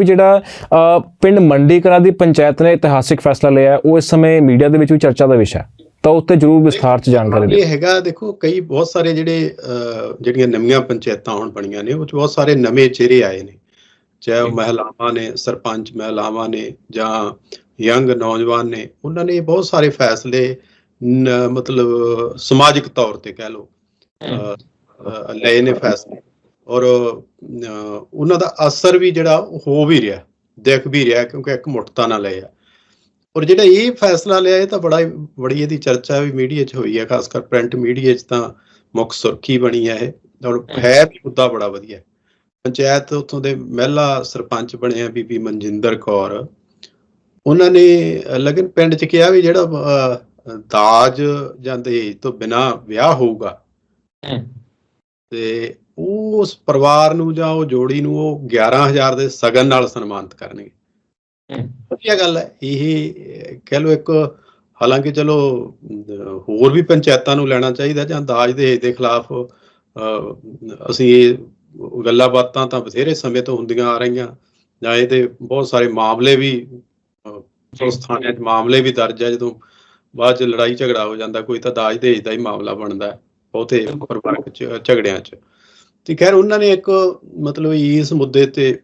ਵੀ ਜਿਹੜਾ ਪਿੰਡ ਮੰਡੀ ਕਲਾਂ ਦੀ ਪੰਚਾਇਤ ਨੇ ਇਤਿਹਾਸਿਕ ਫੈਸਲਾ ਲਿਆ ਉਹ ਇਸ ਸਮੇਂ ਮੀਡੀਆ ਦੇ ਵਿੱਚ ਵੀ ਚਰਚਾ ਦਾ ਵਿਸ਼ਾ ਹੈ। ਤਾਂ ਉੱਤੇ ਜ਼ਰੂਰ ਵਿਸਥਾਰ ਚ ਜਾਣਕਾਰੀ ਦਿਓ। ਇਹ ਹੈਗਾ ਦੇਖੋ ਕਈ ਬਹੁਤ ਸਾਰੇ ਜਿਹੜੇ ਜਿਹੜੀਆਂ ਨਵੀਆਂ ਪੰਚਾਇਤਾਂ ਹੁਣ ਬਣੀਆਂ ਨੇ ਉਹ 'ਚ ਬਹੁਤ ਸਾਰੇ ਨਵੇਂ ਚਿਹਰੇ ਆਏ ਨੇ। ਚਾਹੇ। ਮਹਿਲਾਵਾਂ ਨੇ ਸਰਪੰਚ ਮਹਿਲਾਵਾਂ ਨੇ ਜਾਂ ਯੰਗ ਨੌਜਵਾਨ ਨੇ ਉਹਨਾਂ ਨੇ ਬਹੁਤ ਸਾਰੇ ਫੈਸਲੇ ਮਤਲਬ ਸਮਾਜਿਕ ਤੌਰ ਤੇ ਕਹਿ ਲਓ ਲਏ ਨੇ ਫੈਸਲੇ। ਔਰ ਉਹਨਾਂ ਦਾ ਅਸਰ ਵੀ ਜਿਹੜਾ ਹੋ ਵੀ ਰਿਹਾ ਦਿਖ ਵੀ ਰਿਹਾ ਕਿਉਂਕਿ ਇੱਕ ਮੁੱਠਤਾ ਨਾਲ ਲਏ ਆ। ਔਰ ਜਿਹੜਾ ਇਹ ਫੈਸਲਾ ਲਿਆ ਇਹ ਤਾਂ ਬੜਾ ਬੜੀ ਇਹਦੀ ਚਰਚਾ ਵੀ ਮੀਡੀਆ 'ਚ ਹੋਈ ਹੈ ਖਾਸ ਕਰ ਪ੍ਰਿੰਟ ਮੀਡੀਆ 'ਚ ਤਾਂ ਮੁੱਖ ਸੁਰਖੀ ਬਣੀ ਹੈ ਇਹ। ਔਰ ਹੈ ਵੀ ਮੁੱਦਾ ਬੜਾ ਵਧੀਆ ਪੰਚਾਇਤ ਉੱਥੋਂ ਦੇ ਮਹਿਲਾ ਸਰਪੰਚ ਬਣੇ ਆ ਬੀਬੀ ਮਨਜਿੰਦਰ ਕੌਰ। ਉਹਨਾਂ ਨੇ ਲਗਨ ਪਿੰਡ 'ਚ ਕਿਹਾ ਵੀ ਜਿਹੜਾ ਦਾਜ ਜਾਂ ਦਹੇਜ ਤੋਂ ਬਿਨਾ ਵਿਆਹ ਹੋਊਗਾ। ਤੇ ਉਸ ਪਰਿਵਾਰ ਨੂੰ ਜਾਂ ਉਹ ਜੋੜੀ ਨੂੰ ਉਹ 11000 ਦੇ ਸਗਨ ਨਾਲ ਸਨਮਾਨਿਤ ਕਰਨਗੇ। ਵਧੀਆ ਗੱਲ ਹੈ ਇਹ ਕਹਿ ਲਓ ਇੱਕ ਹਾਲਾਂਕਿ ਚਲੋ ਹੋਰ ਵੀ ਪੰਚਾਇਤਾਂ ਨੂੰ ਲੈਣਾ ਚਾਹੀਦਾ ਜਾਂ ਦਾਜ ਦੇ ਦੇ ਖਿਲਾਫ ਅਸੀਂ ਇਹ ਗੱਲਾਂ ਬਾਤਾਂ ਤਾਂ ਬਥੇਰੇ ਸਮੇਂ ਤੋਂ ਹੁੰਦੀਆਂ ਆ ਰਹੀਆਂ ਜਾਂ ਇਹਦੇ ਬਹੁਤ ਸਾਰੇ ਮਾਮਲੇ ਵੀ ਥਾਣਿਆਂ 'ਚ ਮਾਮਲੇ ਵੀ ਦਰਜ ਹੈ ਜਦੋਂ ਬਾਅਦ 'ਚ ਲੜਾਈ ਝਗੜਾ ਹੋ ਜਾਂਦਾ ਕੋਈ ਤਾਂ ਦਾਜ ਦਹੇਜ ਦਾ ਹੀ ਮਾਮਲਾ ਬਣਦਾ ਬਹੁਤੇ ਪਰਿਵਾਰਕ ਝਗੜਿਆਂ 'ਚ। ਤੇ ਖੈਰ ਉਹਨਾਂ ਨੇ ਇੱਕ ਮਤਲਬ ਇਸ ਮੁੱਦੇ ਤੇ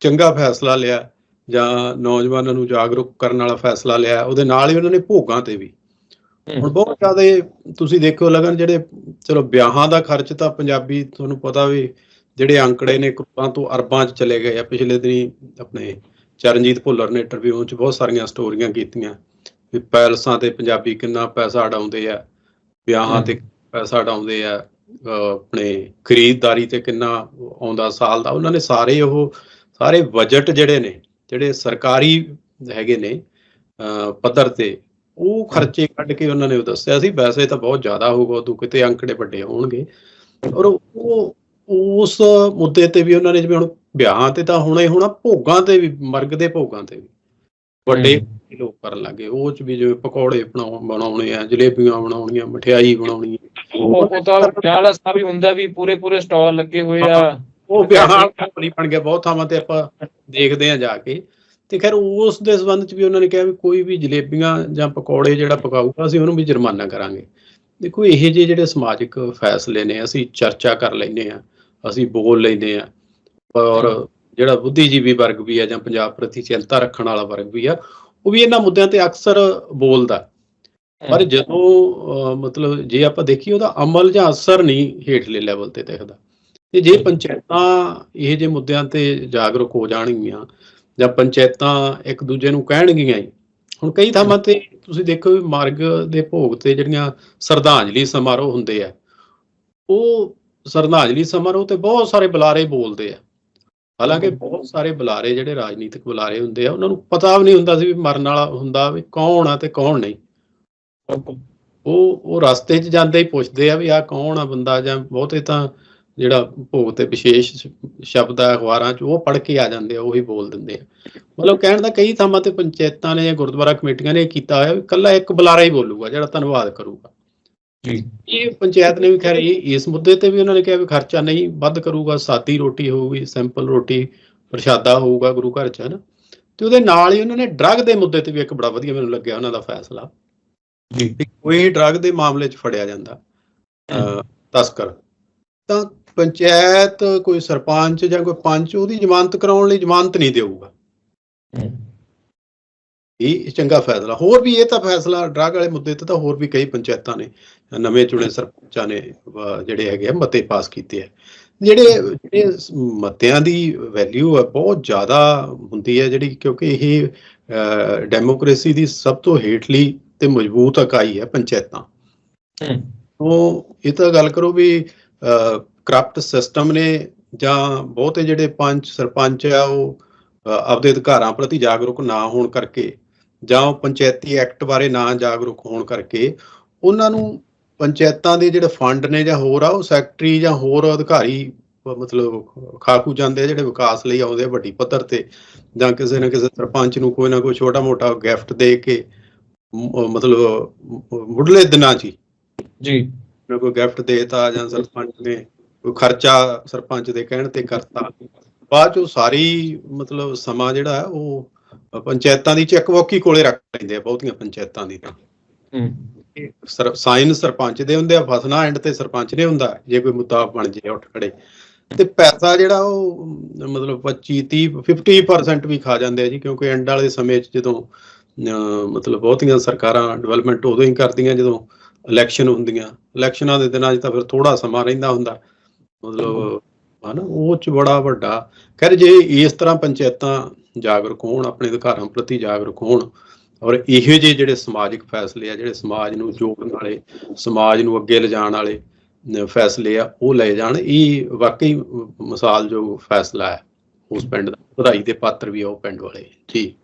ਚੰਗਾ ਫੈਸਲਾ ਲਿਆ ਜਾਂ ਨੌਜਵਾਨਾਂ ਨੂੰ ਜਾਗਰੂਕ ਕਰਨ ਵਾਲਾ ਫੈਸਲਾ ਲਿਆ ਉਹਦੇ ਨਾਲ ਹੀ ਉਹਨਾਂ ਨੇ ਭੋਗਾਂ ਤੇ ਵੀ। ਹੁਣ ਬਹੁਤ ਜ਼ਿਆਦਾ ਤੁਸੀਂ ਦੇਖੋ ਲਗਨ ਜਿਹੜੇ ਚਲੋ ਵਿਆਹਾਂ ਦਾ ਖਰਚ ਤਾਂ ਪੰਜਾਬੀ ਤੁਹਾਨੂੰ ਪਤਾ ਵੀ ਜਿਹੜੇ ਅੰਕੜੇ ਨੇ ਕਰੋੜਾਂ ਤੋਂ ਅਰਬਾਂ 'ਚ ਚਲੇ ਗਏ ਆ। ਪਿਛਲੇ ਦਿਨੀ ਆਪਣੇ ਚਰਨਜੀਤ ਭੁੱਲਰ ਨੇ ਇੰਟਰਵਿਊ 'ਚ ਬਹੁਤ ਸਾਰੀਆਂ ਸਟੋਰੀਆਂ ਕੀਤੀਆਂ ਵੀ ਪੈਲਸਾਂ ਤੇ ਪੰਜਾਬੀ ਕਿੰਨਾ ਪੈਸਾ ਉਡਾਉਂਦੇ ਆ ਵਿਆਹਾਂ ਤੇ ਪੈਸਾ ਉਡਾਉਂਦੇ ਆ। ਆਪਣੇ ਖਰੀਦਦਾਰੀ ਤੇ ਕਿੰਨਾ ਆਉਂਦਾ ਸਾਲ ਦਾ ਉਹਨਾਂ ਨੇ ਸਾਰੇ ਉਹ ਸਾਰੇ ਬਜਟ ਜਿਹੜੇ ਨੇ ਜਿਹੜੇ ਸਰਕਾਰੀ ਹੈਗੇ ਨੇ ਪੱਧਰ ਤੇ ਉਹ ਖਰਚੇ ਕੱਢ ਕੇ ਉਹਨਾਂ ਨੇ ਉਹ ਦੱਸਿਆ ਸੀ ਵੈਸੇ ਤਾਂ ਬਹੁਤ ਜ਼ਿਆਦਾ ਹੋਊਗਾ ਉਦੋਂ ਕਿਤੇ ਅੰਕੜੇ ਵੱਡੇ ਹੋਣਗੇ। ਔਰ ਉਹ ਉਸ ਮੁੱਦੇ ਤੇ ਵੀ ਉਹਨਾਂ ਨੇ ਜਿਵੇਂ ਹੁਣ ਵਿਆਹਾਂ ਤੇ ਤਾਂ ਹੁਣੇ ਹੋਣਾ ਭੋਗਾਂ ਤੇ ਵੀ ਮਰਗ ਦੇ ਭੋਗਾਂ ਤੇ ਵੀ ਵੱਡੇ ਲੋਕ ਕਰਨ ਲੱਗੇ ਉਹ ਚ ਵੀ ਜਿਵੇਂ ਪਕੌੜੇ ਬਣਾਉ ਬਣਾਉਣੇ ਆ ਜਲੇਬੀਆਂ ਬਣਾਉਣੀਆਂ ਮਠਿਆਈ ਬਣਾਉਣੀ ਉਹ ਉਹ ਤਾਂ ਵਿਆਹ ਦਾ ਸਮਾਂ ਵੀ ਹੁੰਦਾ ਵੀ ਪੂਰੇ ਪੂਰੇ ਸਟਾਲ ਲੱਗੇ ਹੋਏ ਆ। ਉਹ ਵਿਆਹਾਂ ਕੰਪਨੀ ਬਣ ਗਿਆ ਬਹੁਤ ਥਾਵਾਂ ਤੇ ਆਪਾਂ ਦੇਖਦੇ ਆ ਜਾ ਕੇ। ਤੇ ਖੈਰ ਉਸ ਦੇ ਸੰਬੰਧ ਚ ਵੀ ਉਹਨਾਂ ਨੇ ਕਿਹਾ ਵੀ ਕੋਈ ਵੀ ਜਲੇਬੀਆਂ ਜਾਂ ਪਕੌੜੇ ਜਿਹੜਾ ਪਕਾਊਗਾ ਅਸੀਂ ਉਹਨੂੰ ਵੀ ਜੁਰਮਾਨਾ ਕਰਾਂਗੇ। ਦੇਖੋ ਇਹ ਜਿਹੇ ਜਿਹੜੇ ਸਮਾਜਿਕ ਫੈਸਲੇ ਨੇ ਅਸੀਂ ਚਰਚਾ ਕਰ ਲੈਂਦੇ ਆ ਅਸੀਂ ਬੋਲ ਲੈਂਦੇ ਆ ਔਰ ਜਿਹੜਾ ਬੁੱਧੀਜੀਵੀ ਵਰਗ ਵੀ ਆ ਜਾਂ ਪੰਜਾਬ ਪ੍ਰਤੀ ਚਿੰਤਾ ਰੱਖਣ ਵਾਲਾ ਵਰਗ ਵੀ ਆ ਉਹ ਵੀ ਇਹਨਾਂ ਮੁੱਦਿਆਂ ਤੇ ਅਕਸਰ ਬੋਲਦਾ। ਪਰ ਜਦੋਂ ਮਤਲਬ ਜੇ ਆਪਾਂ ਦੇਖੀਏ ਉਹਦਾ ਅਮਲ ਜਾਂ ਅਸਰ ਨਹੀਂ ਹੇਠਲੇ ਲੈਵਲ ਤੇ ਦਿਖਦਾ। ਤੇ ਜੇ ਪੰਚਾਇਤਾਂ ਇਹ ਜਿਹੇ ਮੁੱਦਿਆਂ ਤੇ ਜਾਗਰੂਕ ਹੋ ਜਾਣਗੀਆਂ ਜਾਂ ਪੰਚਾਇਤਾਂ ਇੱਕ ਦੂਜੇ ਨੂੰ ਕਹਿਣਗੀਆਂ ਹੁਣ ਕਈ ਥਾਵਾਂ ਤੇ ਤੁਸੀਂ ਦੇਖੋ ਵੀ ਮਾਰਗ ਦੇ ਭੋਗ ਤੇ ਜਿਹੜੀਆਂ ਸਰਧਾਂਜਲੀ ਸਮਾਰੋਹ ਹੁੰਦੇ ਆ ਉਹ ਸਰਧਾਂਜਲੀ ਸਮਾਰੋਹ ਤੇ ਬਹੁਤ ਸਾਰੇ ਬੁਲਾਰੇ ਬੋਲਦੇ ਆ। ਹਾਲਾਂਕਿ ਬਹੁਤ ਸਾਰੇ ਬੁਲਾਰੇ ਜਿਹੜੇ ਰਾਜਨੀਤਿਕ ਬੁਲਾਰੇ ਹੁੰਦੇ ਆ ਉਹਨਾਂ ਨੂੰ ਪਤਾ ਵੀ ਨਹੀਂ ਹੁੰਦਾ ਸੀ ਵੀ ਮਰਨ ਵਾਲਾ ਹੁੰਦਾ ਵੀ ਕੌਣ ਆ ਤੇ ਕੌਣ ਨਹੀਂ। ਉਹ ਉਹ ਰਸਤੇ 'ਚ ਜਾਂਦੇ ਹੀ ਪੁੱਛਦੇ ਆ ਵੀ ਆ ਕੌਣ ਆ ਬੰਦਾ ਜਾਂ ਬਹੁਤੇ ਤਾਂ ਜਿਹੜਾ ਭੋਗ ਤੇ ਵਿਸ਼ੇਸ਼ ਸ਼ਬਦ ਆ ਅਖਬਾਰਾਂ 'ਚ ਉਹ ਪੜ੍ਹ ਕੇ ਆ ਜਾਂਦੇ ਆ ਉਹੀ ਬੋਲ ਦਿੰਦੇ ਆ। ਮਤਲਬ ਕਹਿਣ ਦਾ ਕਈ ਥਾਵਾਂ ਤੇ ਪੰਚਾਇਤਾਂ ਨੇ ਜਾਂ ਗੁਰਦੁਆਰਾ ਕਮੇਟੀਆਂ ਨੇ ਇਹ ਕੀਤਾ ਹੋਇਆ ਵੀ ਕੱਲਾ ਇੱਕ ਬੁਲਾਰਾ ਹੀ ਬੋਲੂਗਾ ਜਿਹੜਾ ਧੰਨਵਾਦ ਕਰੂਗਾ। ਜੀ। ਇਹ ਪੰਚਾਇਤ ਨੇ ਵੀ ਖੈਰ ਇਹ ਇਸ ਮੁੱਦੇ ਤੇ ਵੀ ਉਹਨਾਂ ਨੇ ਕਿਹਾ ਵੀ ਖਰਚਾ ਨਹੀਂ ਵੱਧ ਕਰੂਗਾ ਸਾਦੀ ਰੋਟੀ ਹੋਊਗੀ ਸਿੰਪਲ ਰੋਟੀ ਪ੍ਰਸ਼ਾਦਾ ਹੋਊਗਾ ਗੁਰੂ ਘਰ 'ਚ ਹਨਾ। ਤੇ ਉਹਦੇ ਨਾਲ ਹੀ ਉਹਨਾਂ ਨੇ ਡਰੱਗ ਦੇ ਮੁੱਦੇ ਤੇ ਵੀ ਇੱਕ ਬੜਾ ਵਧੀਆ ਮੈਨੂੰ ਲੱਗਿਆ ਉਹਨਾਂ ਦਾ ਫੈਸਲਾ। ਜੀ। ਕੋਈ ਡਰੱਗ ਦੇ ਮਾਮਲੇ 'ਚ ਫੜਿਆ ਜਾਂਦਾ ਤਸਕਰ। ਤਾਂ ਪੰਚਾਇਤ ਕੋਈ ਸਰਪੰਚ ਜਾਂ ਕੋਈ ਪੰਚ ਉਹਦੀ ਜ਼ਮਾਨਤ ਕਰਾਉਣ ਲਈ ਜ਼ਮਾਨਤ ਨਹੀਂ ਦੇਊਗਾ। ਇਹ ਚੰਗਾ ਫੈਸਲਾ। ਹੋਰ ਵੀ ਇਹ ਤਾਂ ਫੈਸਲਾ ਡਰੱਗ ਵਾਲੇ ਮੁੱਦੇ ਤੇ ਤਾਂ ਹੋਰ ਵੀ ਕਈ ਪੰਚਾਇਤਾਂ ਨੇ ਨਵੇਂ ਚੁਣੇ ਸਰਪੰਚਾਂ ਨੇ ਜਿਹੜੇ ਹੈਗੇ ਆ ਮਤੇ ਪਾਸ ਕੀਤੇ ਆ। ਜਿਹੜੇ ਜਿਹੜੇ ਮਤਿਆਂ ਦੀ ਵੈਲਿਊ ਹੈ ਬਹੁਤ ਜ਼ਿਆਦਾ ਹੁੰਦੀ ਹੈ ਜਿਹੜੀ ਕਿਉਂਕਿ ਇਹ ਡੈਮੋਕ੍ਰੇਸੀ ਦੀ ਸਭ ਤੋਂ ਹੇਠਲੀ ਤੇ ਮਜ਼ਬੂਤ ਇਕਾਈ ਹੈ ਪੰਚਾਇਤਾਂ। ਉਹ ਇਹ ਤਾਂ ਗੱਲ ਕਰੋ ਵੀ ਕਰਪਟ ਸਿਸਟਮ ਨੇ ਜਾਂ ਬਹੁਤੇ ਜਿਹੜੇ ਪੰਚ ਸਰਪੰਚ ਆ ਉਹ ਆਪਦੇ ਅਧਿਕਾਰਾਂ ਪ੍ਰਤੀ ਜਾਗਰੂਕ ਨਾ ਹੋਣ ਕਰਕੇ ਜਾਂ ਉਹ ਪੰਚਾਇਤੀ ਐਕਟ ਬਾਰੇ ਨਾ ਜਾਗਰੂਕ ਹੋਣ ਕਰਕੇ ਉਹਨਾਂ ਨੂੰ ਪੰਚਾਇਤਾਂ ਦੇ ਜਿਹੜੇ ਫੰਡ ਨੇ ਜਾਂ ਹੋਰ ਆ ਉਹ ਸੈਕਟਰੀ ਜਾਂ ਹੋਰ ਅਧਿਕਾਰੀ ਮਤਲਬ ਖਾਕੂ ਜਾਂਦੇ ਆ ਜਿਹੜੇ ਵਿਕਾਸ ਲਈ ਆਉਂਦੇ ਆ ਵੱਡੀ ਪੱਧਰ ਤੇ ਜਾਂ ਕਿਸੇ ਨਾ ਕਿਸੇ ਸਰਪੰਚ ਨੂੰ ਕੋਈ ਨਾ ਕੋਈ ਛੋਟਾ ਮੋਟਾ ਗਿਫਟ ਦੇ ਕੇ ਮਤਲਬ ਮੁੱਢਲੇ ਦਿਨਾਂ 'ਚ ਜੀ। ਕੋਈ ਗਿਫਟ ਦੇਤਾ ਜਾਂ ਸਰਪੰਚ ਨੇ ਕੋਈ ਖਰਚਾ ਸਰਪੰਚ ਦੇ ਕਹਿਣ ਤੇ ਕਰਤਾ। ਬਾਅਦ ਚੋਂ ਸਾਰੀ ਮਤਲਬ ਸਮਾਂ ਜਿਹੜਾ ਉਹ ਪੰਚਾਇਤਾਂ ਦੀ ਚੈੱਕ ਬੁੱਕ ਕੋਲੇ ਰੱਖ ਲੈਂਦੇ ਆ ਬਹੁਤੀਆਂ ਪੰਚਾਇਤਾਂ ਦੀ ਤਾਂ। ਹੂੰ। ਸਾਈਨ ਸਰਪੰਚ ਦੇ ਹੁੰਦੇ ਆ ਫਸਣਾ ਐਂਡ ਤੇ ਸਰਪੰਚ ਨੇ ਹੁੰਦਾ ਜੇ ਕੋਈ ਮੁੱਦਾ ਬਣ ਜੇ ਉੱਠ ਖੜੇ। ਤੇ ਪੈਸਾ ਜਿਹੜਾ ਉਹ ਮਤਲਬ 25 30 50% ਵੀ ਖਾ ਜਾਂਦੇ ਆ ਜੀ ਕਿਉਂਕਿ ਐਂਡ ਵਾਲੇ ਸਮੇਂ 'ਚ ਜਦੋਂ ਮਤਲਬ ਬਹੁਤੀਆਂ ਸਰਕਾਰਾਂ ਡਿਵੈਲਪਮੈਂਟ ਉਦੋਂ ਹੀ ਕਰਦੀਆਂ ਜਦੋਂ ਇਲੈਕਸ਼ਨ ਹੁੰਦੀਆਂ। ਇਲੈਕਸ਼ਨਾਂ ਦੇ ਦਿਨਾਂ 'ਚ ਤਾਂ ਫਿਰ ਥੋੜਾ ਸਮਾਂ ਰਹਿੰਦਾ ਹੁੰਦਾ। ਮਤਲਬ ਹਨਾ, ਉਹ ਚ ਬੜਾ ਵੱਡਾ। ਖੈਰ, ਜੇ ਇਸ ਤਰ੍ਹਾਂ ਪੰਚਾਇਤਾਂ ਜਾਗਰੂਕ ਹੋਣ, ਆਪਣੇ ਅਧਿਕਾਰਾਂ ਪ੍ਰਤੀ ਜਾਗਰੂਕ ਹੋਣ, ਔਰ ਇਹੋ ਜਿਹੇ ਜਿਹੜੇ ਸਮਾਜਿਕ ਫੈਸਲੇ ਆ, ਜਿਹੜੇ ਸਮਾਜ ਨੂੰ ਜੋੜਨ ਵਾਲੇ, ਸਮਾਜ ਨੂੰ ਅੱਗੇ ਲਿਜਾਣ ਵਾਲੇ ਫੈਸਲੇ ਆ, ਉਹ ਲਏ ਜਾਣ, ਇਹ ਵਾਕਈ ਮਿਸਾਲ ਜੋ ਫੈਸਲਾ ਹੈ। ਉਸ ਪਿੰਡ ਦਾ, ਵਧਾਈ ਦੇ ਪਾਤਰ ਵੀ ਆ ਉਹ ਪਿੰਡ ਵਾਲੇ। ਜੀ।